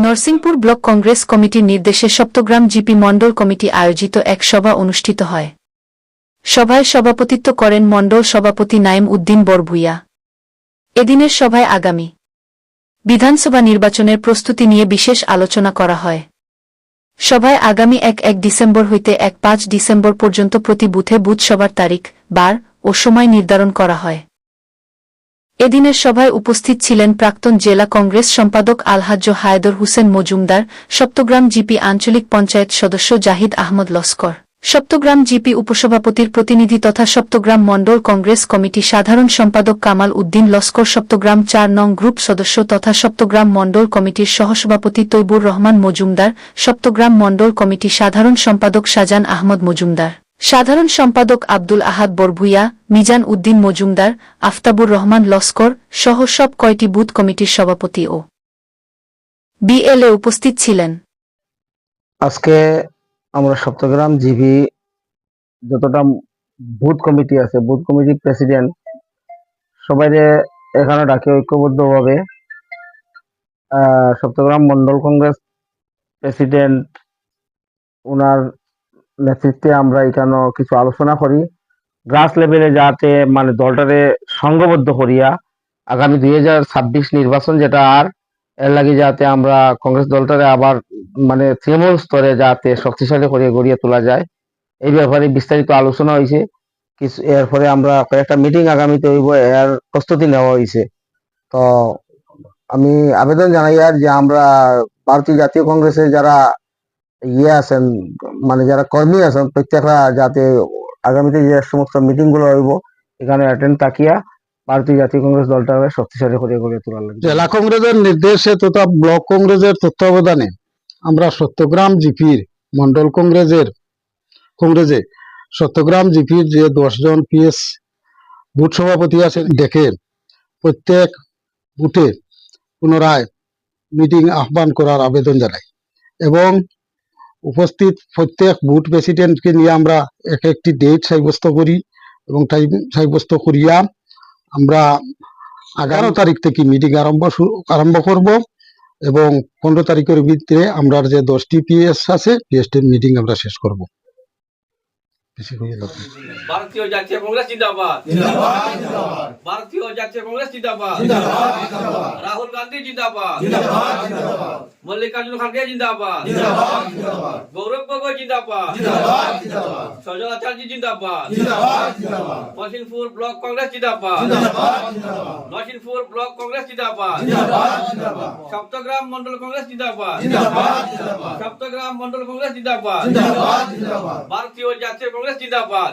Narsinghpur block Congress কমিটির নির্দেশে Saptagram GP মণ্ডল committee আয়োজিত এক সভা অনুষ্ঠিত হয়। সভায় সভাপতিত্ব করেন মণ্ডল সভাপতি নাইম উদ্দিন বরভুইয়া এদিনের সভায় আগামী বিধানসভা নির্বাচনের প্রস্তুতি নিয়ে বিশেষ আলোচনা করা হয়। সভায় আগামী এক এক ডিসেম্বর হইতে এক পাঁচ ডিসেম্বর পর্যন্ত প্রতি বুথে বুথ সভার তারিখ বার ও সময় নির্ধারণ করা হয়। এদিনের সভায় উপস্থিত ছিলেন প্রাক্তন জেলা কংগ্রেস সম্পাদক আলহাজ্জ হায়দর হুসেন মজুমদার, সপ্তগ্রাম জিপি আঞ্চলিক পঞ্চায়েত সদস্য জাহিদ আহমদ লস্কর, সপ্তগ্রাম জিপি উপসভাপতির প্রতিনিধি তথা সপ্তগ্রাম মণ্ডল কংগ্রেস কমিটি সাধারণ সম্পাদক কামাল উদ্দিন লস্কর, সপ্তগ্রাম চার নং গ্রুপ সদস্য তথা সপ্তগ্রাম মণ্ডল কমিটির সহসভাপতি তৈবুর রহমান মজুমদার, সপ্তগ্রাম মণ্ডল কমিটি সাধারণ সম্পাদক শাহজান আহমদ মজুমদার। সাধারণ সম্পাদক আব্দুল আহাদ বরভুইয়া, মিজান উদ্দিন মজুমদার, আফতাবুর রহমান লস্কর সহ সব কয়টি বুথ কমিটির সভাপতি ও বিএলএ উপস্থিত ছিলেন। আজকে আমরা সপ্তগ্রাম জিবি যতটা বুথ কমিটি আছে, বুথ কমিটির প্রেসিডেন্ট সবাই এখানে ডাকে ঐক্যবদ্ধভাবে। সপ্তগ্রাম মন্ডল কংগ্রেস প্রেসিডেন্ট ওনার নেতৃত্বে আমরা এখানে কিছু আলোচনা করি। গ্রাস লেভেলে যাতে মানে দলটারে সংঘবদ্ধ করিয়া আগামী দুই হাজার ছাব্বিশ নির্বাচন যেটা আর, এর লাগে যাতে আমরা কংগ্রেস দলটারে আবার মানে তৃণমূল স্তরে যাতে শক্তিশালী করে গড়িয়ে তোলা যায়। এই ব্যাপারে বিস্তারিত আলোচনা হয়েছে। কিছু, এরপরে আমরা কয়েকটা মিটিং আগামীতে হইব, এর প্রস্তুতি নেওয়া হয়েছে। তো আমি আবেদন জানাই আর যে আমরা ভারতীয় জাতীয় কংগ্রেসের যারা ইয়ে আছেন মানে যারা কর্মী আছেন, প্রত্যেকরা যাতে আগামীতে যে সমস্ত মিটিংগুলো হইব, এখানে অ্যাটেন্ড তাকিয়া ভারতীয় জাতীয় কংগ্রেস দলটাকে শক্তিশালী করে গড়িয়ে তোলার লাগে জেলা কংগ্রেসের নির্দেশে তথা ব্লক কংগ্রেসের তত্ত্বাবধানে। আমরা সত্যগ্রাম জিপির মন্ডল কংগ্রেসের, কংগ্রেসে সত্যগ্রাম জিপির যে দশজন পিএস বুথ সভাপতি আছে ডেকে প্রত্যেক বুথে পুনরায় মিটিং আহ্বান করার আবেদন জানাই। এবং উপস্থিত প্রত্যেক বুথ প্রেসিডেন্টকে নিয়ে আমরা এক একটি ডেট সাব্যস্ত করি এবং টাইম সাব্যস্ত করিয়া আমরা এগারো তারিখ থেকে মিটিং আরম্ভ শুরু আরম্ভ করব এবং পনেরো তারিখের ভিতরে আমরা যে দশটি পিএস আছে পিএসটির মিটিং আমরা শেষ করব। ভারতীয় জাতীয় কংগ্রেস জিন্দাবাদ। ভারতীয় জাতীয় কংগ্রেস জিন্দাবাদ। রাহুল গান্ধী জিন্দাবাদ। মল্লিকার্জুন খাড়গে জিন্দাবাদ। গৌরব গগৈ জিন্দাবাদ। সজল আচার্য জিন্দাবাদ। নরসিংপুর ব্লক কংগ্রেস জিন্দাবাদ। নরসিংপুর ব্লক কংগ্রেস জিন্দাবাদ। সপ্তগ্রাম মন্ডল কংগ্রেস জিন্দাবাদ। সপ্তগ্রাম মন্ডল কংগ্রেস জিন্দাবাদ। ভারতীয় জাতীয় কংগ্রেস জিন্দাবাদ।